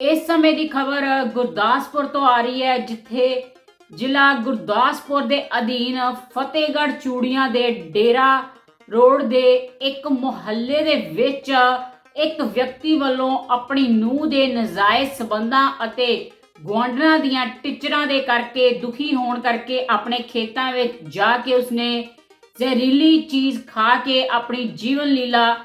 ਇਸ ਸਮੇਂ ਦੀ ਖਬਰ ਗੁਰਦਾਸਪੁਰ ਤੋਂ ਆ ਰਹੀ ਹੈ, ਜਿੱਥੇ ਜ਼ਿਲ੍ਹਾ ਗੁਰਦਾਸਪੁਰ ਦੇ ਅਧੀਨ ਫਤਿਹਗੜ੍ਹ ਚੂੜੀਆਂ ਦੇ ਡੇਰਾ ਰੋਡ ਦੇ ਇੱਕ ਮੁਹੱਲੇ ਦੇ ਵਿੱਚ ਇੱਕ ਵਿਅਕਤੀ ਵੱਲੋਂ ਆਪਣੀ ਨੂੰਹ ਦੇ ਨਜਾਇਜ਼ ਸਬੰਧਾਂ ਅਤੇ ਗੁਆਂਢਣਾਂ ਦੀਆਂ ਟਿਚਰਾਂ ਦੇ ਕਰਕੇ ਦੁਖੀ ਹੋਣ ਕਰਕੇ ਆਪਣੇ ਖੇਤਾਂ ਵਿੱਚ ਜਾ ਕੇ ਉਸਨੇ ਜ਼ਹਿਰੀਲੀ ਚੀਜ਼ ਖਾ ਕੇ ਆਪਣੀ ਜੀਵਨ ਲੀਲਾ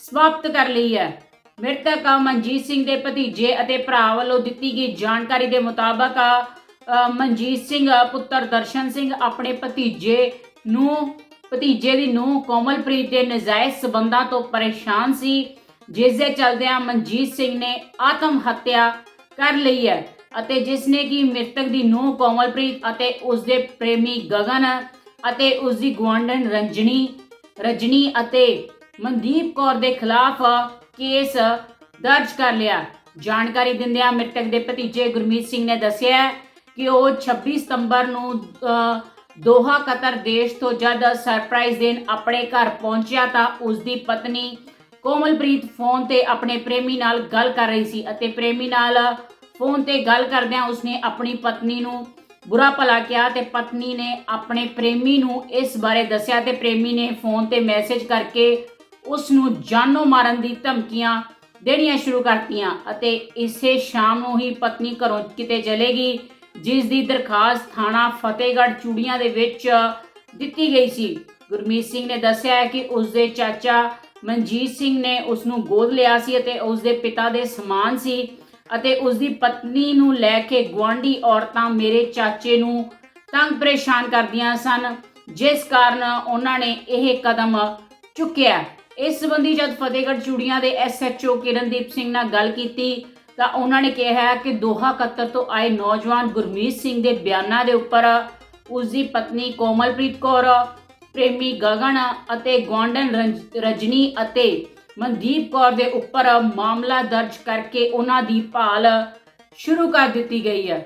ਸਮਾਪਤ ਕਰ ਲਈ ਹੈ। ਮ੍ਰਿਤਕ ਮਨਜੀਤ ਸਿੰਘ ਦੇ ਭਤੀਜੇ ਅਤੇ ਭਰਾ ਵੱਲੋਂ ਦਿੱਤੀ ਗਈ ਜਾਣਕਾਰੀ ਦੇ ਮੁਤਾਬਕ ਮਨਜੀਤ ਸਿੰਘ ਪੁੱਤਰ ਦਰਸ਼ਨ ਸਿੰਘ ਆਪਣੇ ਭਤੀਜੇ ਨੂੰ, ਭਤੀਜੇ ਦੀ ਨੂੰ ਕੋਮਲਪ੍ਰੀਤ ਦੇ ਨਜਾਇਜ਼ ਸਬੰਧਾਂ ਤੋਂ ਪਰੇਸ਼ਾਨ ਸੀ, ਜਿਸ ਦੇ ਚਲਦਿਆਂ ਮਨਜੀਤ ਸਿੰਘ ਨੇ ਆਤਮ ਹੱਤਿਆ ਕਰ ਲਈ ਹੈ ਅਤੇ ਜਿਸ ਨੇ ਕਿ ਮ੍ਰਿਤਕ ਦੀ ਨੂੰ ਕੋਮਲਪ੍ਰੀਤ ਅਤੇ ਉਸ ਦੇ ਪ੍ਰੇਮੀ ਗਗਨ ਅਤੇ ਉਸ ਦੀ ਗੁਆਂਢਣ ਰੰਜਨੀ, ਰਜਨੀ ਅਤੇ ਮਨਦੀਪ ਕੌਰ ਦੇ ਖਿਲਾਫ ਕੇਸ ਦਰਜ ਕਰ ਲਿਆ। ਜਾਣਕਾਰੀ ਦਿੰਦਿਆਂ ਮ੍ਰਿਤਕ ਦੇ ਭਤੀਜੇ ਗੁਰਮੀਤ ਸਿੰਘ ਨੇ ਦੱਸਿਆ ਕਿ ਉਹ 26 ਸਤੰਬਰ ਨੂੰ ਦੋਹਾ ਕਤਰ ਦੇਸ਼ ਤੋਂ ਜਦ ਸਰਪ੍ਰਾਈਜ਼ ਦੇਣ ਆਪਣੇ ਘਰ ਪਹੁੰਚਿਆ ਤਾਂ ਉਸ ਦੀ ਪਤਨੀ ਕੋਮਲਪ੍ਰੀਤ ਫੋਨ ਤੇ ਆਪਣੇ ਪ੍ਰੇਮੀ ਨਾਲ ਗੱਲ ਕਰ ਰਹੀ ਸੀ ਅਤੇ ਪ੍ਰੇਮੀ ਨਾਲ ਫੋਨ ਤੇ ਗੱਲ ਕਰਦਿਆਂ ਉਸਨੇ ਆਪਣੀ ਪਤਨੀ ਨੂੰ ਬੁਰਾ ਭਲਾ ਕਿਹਾ ਤੇ ਪਤਨੀ ਨੇ ਆਪਣੇ ਪ੍ਰੇਮੀ ਨੂੰ ਇਸ ਬਾਰੇ ਦੱਸਿਆ ਤੇ ਪ੍ਰੇਮੀ ਨੇ ਫੋਨ ਤੇ ਮੈਸੇਜ ਕਰਕੇ ਉਸ ਨੂੰ ਜਾਨੋਂ ਮਾਰਨ ਦੀ ਧਮਕੀਆਂ ਦੇਣੀਆਂ ਸ਼ੁਰੂ ਕਰਤੀਆਂ ਅਤੇ ਇਸੇ ਸ਼ਾਮ ਨੂੰ ਹੀ ਪਤਨੀ ਘਰੋਂ ਕਿਤੇ ਚਲੇਗੀ, ਜਿਸ ਦੀ ਦਰਖਾਸਤ ਥਾਣਾ ਫਤਿਹਗੜ੍ਹ ਚੂੜੀਆਂ ਦੇ ਵਿੱਚ ਦਿੱਤੀ ਗਈ ਸੀ। ਗੁਰਮੀਤ ਸਿੰਘ ਨੇ ਦੱਸਿਆ ਹੈ ਕਿ ਉਸ ਦੇ ਚਾਚਾ ਮਨਜੀਤ ਸਿੰਘ ਨੇ ਉਸ ਨੂੰ ਗੋਦ ਲਿਆ ਸੀ ਅਤੇ ਉਸ ਦੇ ਪਿਤਾ ਦੇ ਸਮਾਨ ਸੀ ਅਤੇ ਉਸ ਦੀ ਪਤਨੀ ਨੂੰ ਲੈ ਕੇ ਗੁਆਂਢੀ ਔਰਤਾਂ ਮੇਰੇ ਚਾਚੇ ਨੂੰ ਤੰਗ ਪਰੇਸ਼ਾਨ ਕਰਦੀਆਂ ਸਨ, ਜਿਸ ਕਾਰਨ ਉਹਨਾਂ ਨੇ ਇਹ ਕਦਮ ਚੁੱਕਿਆ। ਇਸ ਸਬੰਧੀ ਜਦ ਫਤਿਹਗੜ੍ਹ ਚੂੜੀਆਂ ਦੇ ਐਸਐਚਓ ਕਿਰਨਦੀਪ ਸਿੰਘ ਨਾਲ ਗੱਲ ਕੀਤੀ, ਤਾਂ ਉਹਨਾਂ ਨੇ ਕਿਹਾ ਕਿ ਦੋਹਾ ਕਤਰ ਤੋਂ ਆਏ ਨੌਜਵਾਨ ਗੁਰਮੀਤ ਸਿੰਘ ਦੇ ਬਿਆਨਾਂ ਦੇ ਉੱਪਰ ਉਸ ਦੀ ਪਤਨੀ ਕੋਮਲਪ੍ਰੀਤ ਕੌਰ, ਪ੍ਰੇਮੀ ਗਗਨ ਅਤੇ ਗੁਆਂਢਣ ਰੰਜ- ਰਜਨੀ ਅਤੇ ਮਨਦੀਪ ਕੌਰ ਦੇ ਉੱਪਰ ਮਾਮਲਾ ਦਰਜ ਕਰਕੇ ਉਹਨਾਂ ਦੀ ਭਾਲ ਸ਼ੁਰੂ ਕਰ ਦਿੱਤੀ ਗਈ ਹੈ।